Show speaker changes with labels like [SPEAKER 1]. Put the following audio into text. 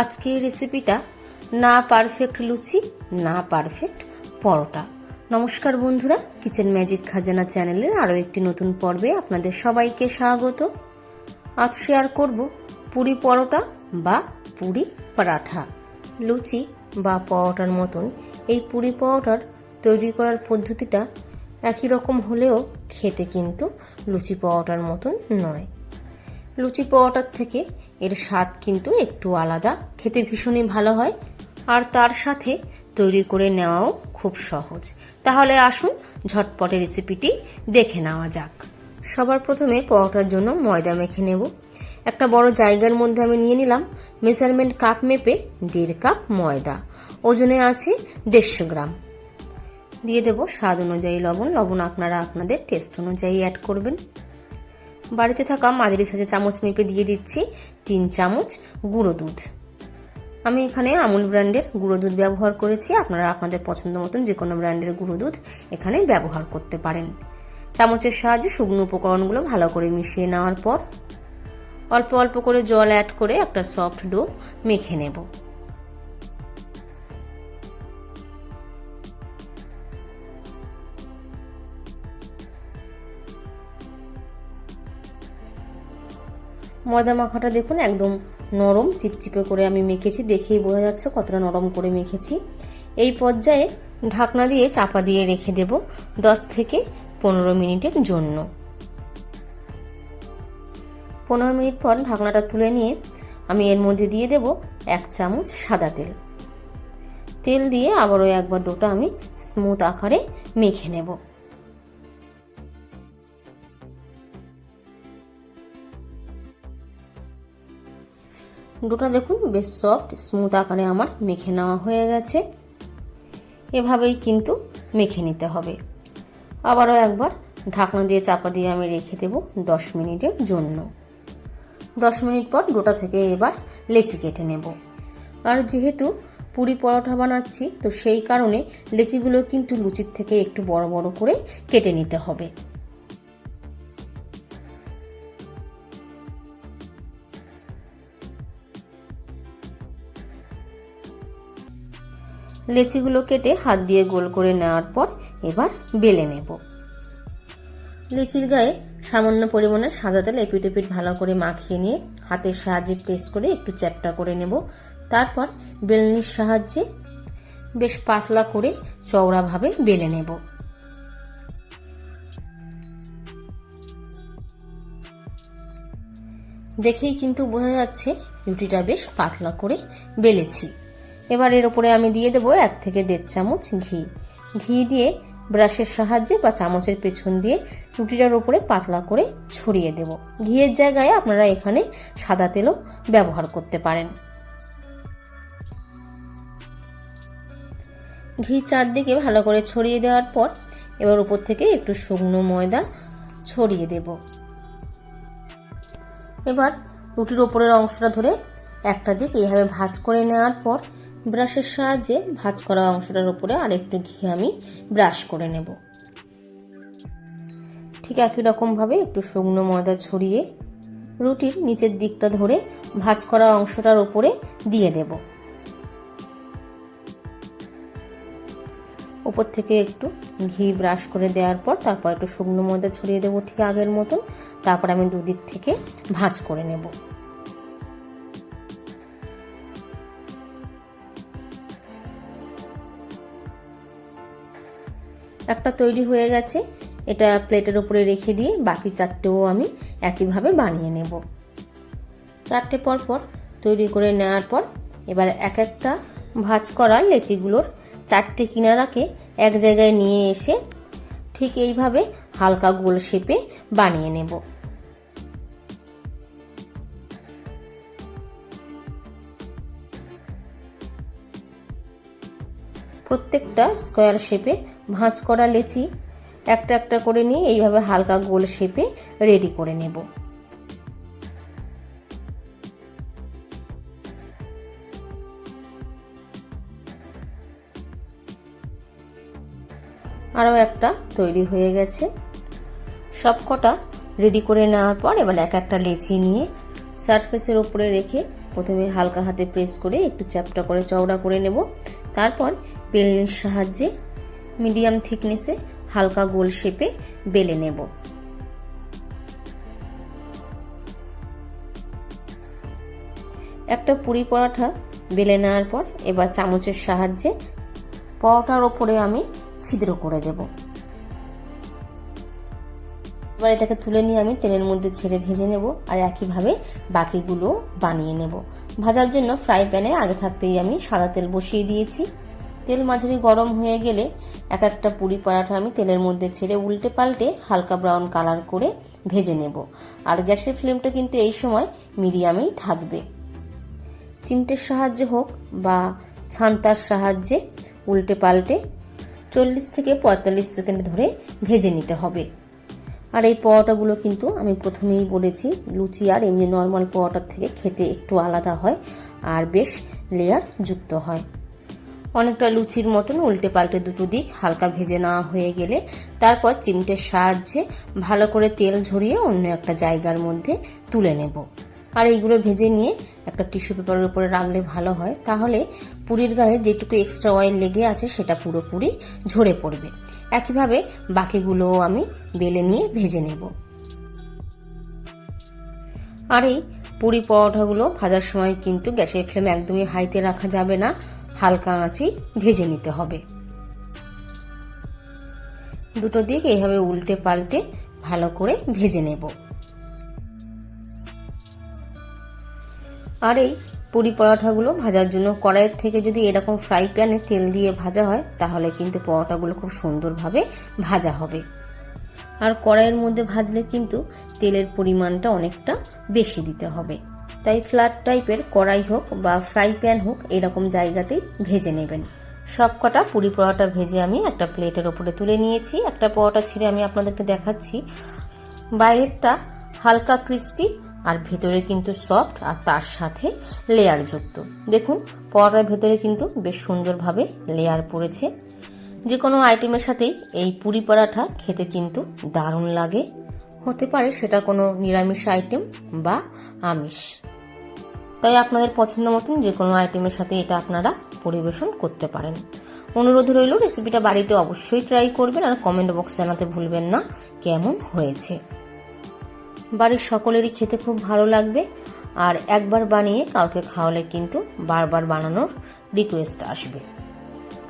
[SPEAKER 1] আজকের রেসিপিটা না পারফেক্ট লুচি, না পারফেক্ট পরোটা। নমস্কার বন্ধুরা কিচেন ম্যাজিক খাজানা চ্যানেলের আরও একটি নতুন পর্বে আপনাদের সবাইকে স্বাগত। আজ শেয়ার করব পুরি পরোটা বা পুরি পরাঠা। লুচি বা পরোটার মতন এই পুরি পরোটার তৈরি করার পদ্ধতিটা একই রকম হলেও খেতে কিন্তু লুচি পরোটার মতন নয়। লুচি পরোটার থেকে এর স্বাদ কিন্তু একটু আলাদা। খেতে ভীষণই ভালো হয়। আর তার সাথে তৈরি করে নেওয়াও খুব সহজ। তাহলে আসুন, ঝটপটে রেসিপিটি দেখে নেওয়া যাক। সবার প্রথমে পরোটার জন্য ময়দা মেখে নেব। একটা বড় জায়গার মধ্যে আমি নিয়ে নিলাম মেজারমেন্ট কাপ মেপে দেড় কাপ ময়দা। ওজনে আছে দেড়শো গ্রাম। দিয়ে দেব স্বাদ অনুযায়ী লবণ। লবণ আপনারা আপনাদের টেস্ট অনুযায়ী অ্যাড করবেন। বাড়িতে থাকা মাঝারি সাজে চামচ মেপে দিয়ে দিচ্ছি তিন চামচ গুঁড়ো দুধ। আমি এখানে আমুল ব্র্যান্ডের গুঁড়ো দুধ ব্যবহার করেছি। আপনারা আপনাদের পছন্দ মতন যে কোনো ব্র্যান্ডের গুঁড়ো দুধ এখানে ব্যবহার করতে পারেন। চামচের সাহায্যে শুকনো উপকরণগুলো ভালো করে মিশিয়ে নেওয়ার পর অল্প অল্প করে জল অ্যাড করে একটা সফট ডো মেখে নেব। ময়দা মাখাটা দেখুন একদম নরম, চিপচিপে করে আমি মেখেছি, দেখেই বোঝা যাচ্ছে কতটা নরম করে মেখেছি। এই পর্যায়ে ঢাকনা দিয়ে চাপা দিয়ে রেখে দেব দশ থেকে পনেরো মিনিটের জন্য। পনেরো মিনিট পর ঢাকনাটা তুলে নিয়ে আমি এর মধ্যে দিয়ে দেব এক চামচ সাদা তেল। তেল দিয়ে আবারও একবার ডোটা আমি স্মুথ আকারে মেখে নেব। ডোটা দেখুন, বেশ সফট স্মুথ আকারে আমার মেখে নেওয়া হয়ে গেছে। এভাবেই কিন্তু মেখে নিতে হবে। আবারও একবার ঢাকনা দিয়ে চাপা দিয়ে আমি রেখে দেব দশ মিনিটের জন্য। দশ মিনিট পর ডোটা থেকে এবার লেচি কেটে নেব। আর যেহেতু পুরি পরোটা বানাচ্ছি, তো সেই কারণে লেচিগুলো কিন্তু লুচির থেকে একটু বড় বড় করে কেটে নিতে হবে। লেচিগুলো কেটে হাত দিয়ে গোল করে নেওয়ার পর এবার বেলে নেব। লিচির গায়ে সামান্য পরিমাণে সাদা তেল এপিট এপিট ভালো করে মাখিয়ে নিয়ে হাতের সাহায্যে প্রেস করে একটু চ্যাপটা করে নেব। তারপর বেলনির সাহায্যে বেশ পাতলা করে চওড়াভাবে বেলে নেব। দেখেই কিন্তু বোঝা যাচ্ছে রুটিটা বেশ পাতলা করে বেলেছি। এবার এর উপরে আমি দিয়ে দেবো এক থেকে দেড় চামচ ঘি। ঘি দিয়ে ব্রাশের সাহায্যে বা চামচের পেছন দিয়ে রুটিটার উপরে পাতলা করে ছড়িয়ে দেব। ঘিয়ের জায়গায় আপনারা এখানে সাদা তেলও ব্যবহার করতে পারেন। ঘি চারদিকে ভালো করে ছড়িয়ে দেওয়ার পর এবার উপর থেকে একটু শুকনো ময়দা ছড়িয়ে দেব। এবার রুটির ওপরের অংশটা ধরে একটা দিক এইভাবে ভাজ করে নেওয়ার পর ব্রাশের সাহায্যে ভাজ করা অংশটার উপরে আরেকটু ঘি আমি ব্রাশ করে নেব। ঠিক একই রকমভাবে একটু শুকনো ময়দা ছড়িয়ে রুটির নিচের দিকটা ধরে ভাজ করা অংশটার উপরে দিয়ে দেব। উপর থেকে একটু ঘি ব্রাশ করে দেওয়ার পর তারপর একটু শুকনো ময়দা ছড়িয়ে দেবো ঠিক আগের মতন। তারপর আমি দুদিক থেকে ভাঁজ করে নেব। একটা তৈরি হয়ে গেছে। এটা প্লেটের উপরে রেখে দিয়ে বাকি চারটেও আমি একইভাবে বানিয়ে নেব। চারটে পর পর তৈরি করে নেওয়ার পর এবার এক একটা ভাজ করা লেচিগুলোর চারটে কিনারাকে এক জায়গায় নিয়ে এসে ঠিক এইভাবে হালকা গোল শেপে বানিয়ে নেব। প্রত্যেকটা স্কোয়ার শেপে ভাঁজ করা লেচি, একটা একটা করে নিয়ে এইভাবে হালকা গোল শেপে রেডি করে নেব। আরও একটা তৈরি হয়ে গেছে। সব কটা রেডি করে নেওয়ার পর এবার এক একটা লেচি নিয়ে সারফেসের ওপরে রেখে প্রথমে হালকা হাতে প্রেস করে একটু চ্যাপটা করে চওড়া করে নেব। তারপর বেলনির সাহায্যে মিডিয়াম থিকনেসে হালকা গোল শেপে বেলে নেব। একটা পুরি পরাঠা বেলে নেওয়ার পর এবার চামচের সাহায্যে পরোটার ওপরে আমি ছিদ্র করে দেব। এবার এটাকে তুলে নিয়ে আমি তেলের মধ্যে ছেড়ে ভেজে নেব আর একইভাবে বাকিগুলো বানিয়ে নেব। ভাজার জন্য ফ্রাই প্যানে আগে থাকতেই আমি সাদা তেল বসিয়ে দিয়েছি। তেল মাঝারি গরম হয়ে গেলে এক একটা পুরি পরাঠা আমি তেলের মধ্যে ছেড়ে উল্টে পাল্টে হালকা ব্রাউন কালার করে ভেজে নেব। আর গ্যাসের ফ্লেমটা কিন্তু এই সময় মিডিয়ামেই থাকবে। চিমটের সাহায্যে হোক বা ছান্তার সাহায্যে উল্টে পাল্টে চল্লিশ থেকে পঁয়তাল্লিশ সেকেন্ড ধরে ভেজে নিতে হবে। আর এই পরোটাগুলো কিন্তু আমি প্রথমেই বলেছি, লুচি আর এমনি নর্মাল পরোটার থেকে খেতে একটু আলাদা হয় আর বেশ লেয়ার যুক্ত হয়। অনেকটা লুচির মতন উল্টে পাল্টে দুটো দিক হালকা ভেজে নেওয়া হয়ে গেলে তারপর চিমটের সাহায্যে ভালো করে তেল ঝরিয়ে অন্য একটা জায়গার মধ্যে তুলে নেব। আর এইগুলো ভেজে নিয়ে একটা টিস্যু পেপারের উপরে রাখলে ভালো হয়। তাহলে পুরীর গায়ে যেটুকু এক্সট্রা অয়েল লেগে আছে সেটা পুরোপুরি ঝরে পড়বে। একইভাবে বাকিগুলোও আমি বেলে নিয়ে ভেজে নেব। আর এই পুরি পরোটাগুলো ভাজার সময় কিন্তু গ্যাসের ফ্লেম একদমই হাইতে রাখা যাবে না। হালকা আঁচেই ভেজে নিতে হবে। দুটো দিক এইভাবে উল্টে পাল্টে ভালো করে ভেজে নেব। আর এই পুরি পরোটাগুলো ভাজার জন্য কড়াইয়ের থেকে যদি এরকম ফ্রাই প্যানে তেল দিয়ে ভাজা হয়, তাহলে কিন্তু পরোটাগুলো খুব সুন্দরভাবে ভাজা হবে। আর কড়াইয়ের মধ্যে ভাজলে কিন্তু তেলের পরিমাণটা অনেকটা বেশি দিতে হবে। তাই ফ্ল্যাট টাইপের কড়াই হোক বা ফ্রাই প্যান হোক, এরকম জায়গাতেই ভেজে নেবেন। সব কটা পুরি পরোটা ভেজে আমি একটা প্লেটের ওপরে তুলে নিয়েছি। একটা পরোটা ছিঁড়ে আমি আপনাদেরকে দেখাচ্ছি। বাইরেরটা হালকা ক্রিস্পি আর ভেতরে কিন্তু সফট আর তার সাথে লেয়ার যুক্ত দেখুন, পরোটার ভেতরে কিন্তু বেশ সুন্দরভাবে লেয়ার পড়েছে। যে কোনো আইটেমের সাথেই এই পুরি পরাঠা খেতে কিন্তু দারুণ লাগে। হতে পারে সেটা কোনো নিরামিষ আইটেম বা আমিষ। তাই আপনাদের পছন্দ মতন যে কোনো আইটেমের সাথে এটা আপনারা পরিবেশন করতে পারেন। অনুরোধ রইল রেসিপিটা বাড়িতে অবশ্যই ট্রাই করবেন আর কমেন্ট বক্স জানাতে ভুলবেন না, কেমন হয়েছে। বাড়ির সকলেরই খেতে খুব ভালো লাগবে, আর একবার বানিয়ে কাউকে খাওয়ালে কিন্তু বারবার বানানোর রিকোয়েস্ট আসবে।